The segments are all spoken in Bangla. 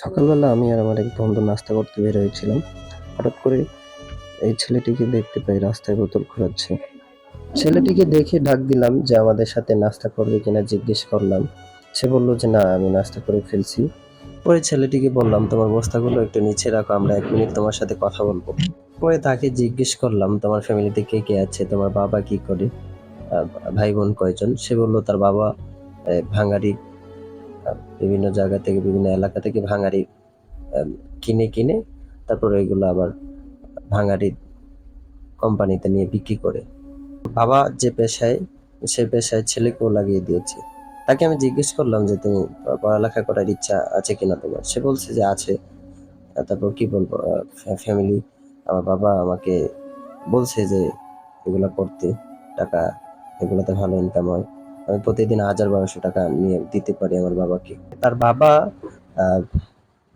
সকালবেলা আমি আর আমার এক বন্ধু নাস্তা করতে বের হয়েছিলাম। হঠাৎ করে এই ছেলেটিকে দেখতে পাই রাস্তায় বোতল খোলাচ্ছে। ছেলেটিকে দেখে ডাক দিলাম যে আমাদের সাথে নাস্তা করবে কিনা জিজ্ঞেস করলাম। সে বলল যে না আমি নাস্তা করে ফেলছি। পরে ছেলেটিকে বললাম তোমার বস্তাগুলো একটু নিচে রাখো আমরা এক মিনিট তোমার সাথে কথা বলব। পরে তাকে জিজ্ঞেস করলাম তোমার ফ্যামিলিতে কে কে আছে? তোমার বাবা কি করে? ভাই বোন কয়জন? সে বলল তার বাবা আহ, বিভিন্ন জায়গা থেকে, বিভিন্ন এলাকা থেকে ভাঙারি কিনে কিনে তারপরে এগুলো আবার ভাঙারি কোম্পানিতে নিয়ে বিক্রি করে। বাবা যে পেশায়, সে পেশায় ছেলেকেও লাগিয়ে দিয়েছে। তাকে আমি জিজ্ঞেস করলাম যে, তুমি পড়ালেখা করার ইচ্ছা আছে কিনা তোমার? সে বলছে যে, আছে। তারপর কি বলব ফ্যামিলি, আমার বাবা আমাকে বলছে যে, এগুলো করতে টাকা, এগুলোতে ভালো ইনকাম হয়। আমি প্রতিদিন হাজার বারোশো টাকা নিয়ে দিতে পারি আমার বাবাকে। তার বাবা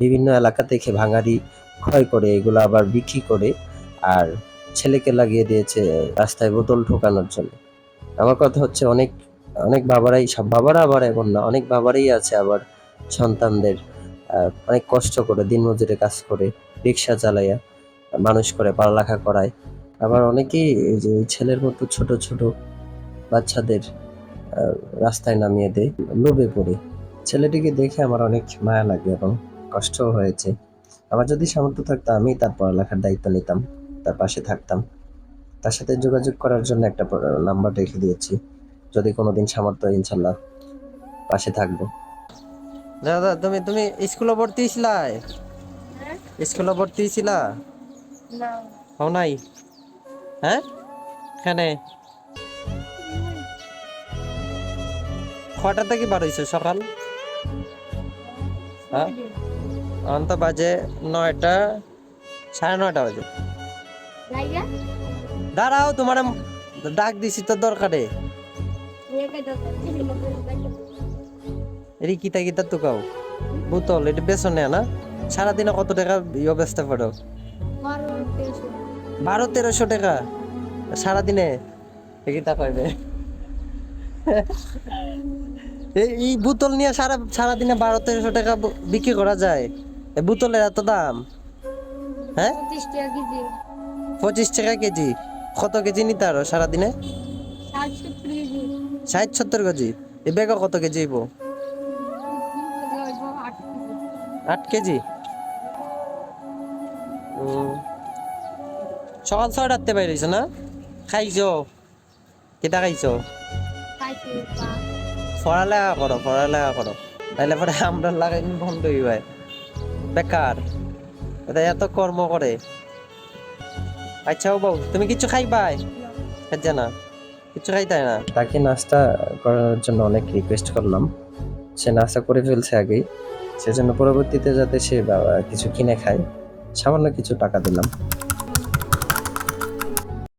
বিভিন্ন এলাকা থেকে ভাঙারি, ক্ষয় করে এগুলো আবার বিক্রি করে আর ছেলেকে লাগিয়ে দিয়েছে রাস্তায় বোতল ঠোকানোর জন্য। আমার কথা হচ্ছে অনেক অনেক বাবারাই, সব বাবারা আবার এমন না, অনেক বাবারাই আছে আবার সন্তানদের অনেক কষ্ট করে দিনমজুরে কাজ করে, রিক্সা চালাইয়া মানুষ করে, পড়ালেখা করায়। আবার অনেকেই যে ছেলের মতো ছোট ছোট বাচ্চাদের রাস্তায় নামিয়ে দেয় লোভে পড়ে। ছেলেটিকে দেখে আমার অনেক মায়া লাগে এবং কষ্টও হয়েছে। আমার যদি সামর্থ্য থাকতো আমি তার পড়ালেখার দায়িত্ব নিতাম তার পাশে থাকতাম। তার সাথে যোগাযোগ করার জন্য একটা নাম্বার রেখে দিয়েছি। যদি কোনোদিন সামর্থ্য ইনশাল্লাহ পাশে থাকব। দাদা তুমি তুমি স্কুলে ভর্তি ছিলা? স্কুলে ভর্তি ছিলা? না। হও নাই? হ্যাঁ? এখানে কটা থেকে বার হয়েছে সকাল। হ্যাঁ? অন্ত বাজে নয়টা সাড়ে নয়টা বাজে। দাঁড়াও তোমার ডাক দিছি তো দরকারে। এরি কিতা কিতা তো কাও? বোতল এটা বেসন নেয় না? সারাদিনে কত টাকা ইয়ে বেচতে পারো বারো তেরোশো। টাকা? সারাদিনে? কিতা কইবে? এই- বোতল নিয়ে সারা সারাদিনে বারো তেরোশো টাকা বিক্রি করা যায়। এই বোতলের এত দাম? হ্যাঁ? পঁচিশ টাকা কেজি। কত কেজি নিতে আরও সারাদিনে? ষাট সত্তর কেজি। এই ব্যাগও কত কেজি হইব? আট কেজি। সকাল ছয়টাতে বাইরেছ না? খাইছো? কেটা খাইছো? পড়ালেখা করো পড়ালেখা করো। তাইলে পরে আমরা লাগাই বন্ধ হইবে বেকার। এটা এত কর্ম করে। আচ্ছা ও বউ, তুমি কিছু খাইবাই? খাইছে না। কিছু খাইতাই না? তাকে নাস্তা করানোর জন্য অনেক রিকোয়েস্ট করলাম। সে নাস্তা করে ফেলছে আগেই। সেজন্য পরবর্তীতে যাতে সে কিছু কিনে খায়, সামান্য কিছু টাকা দিলাম।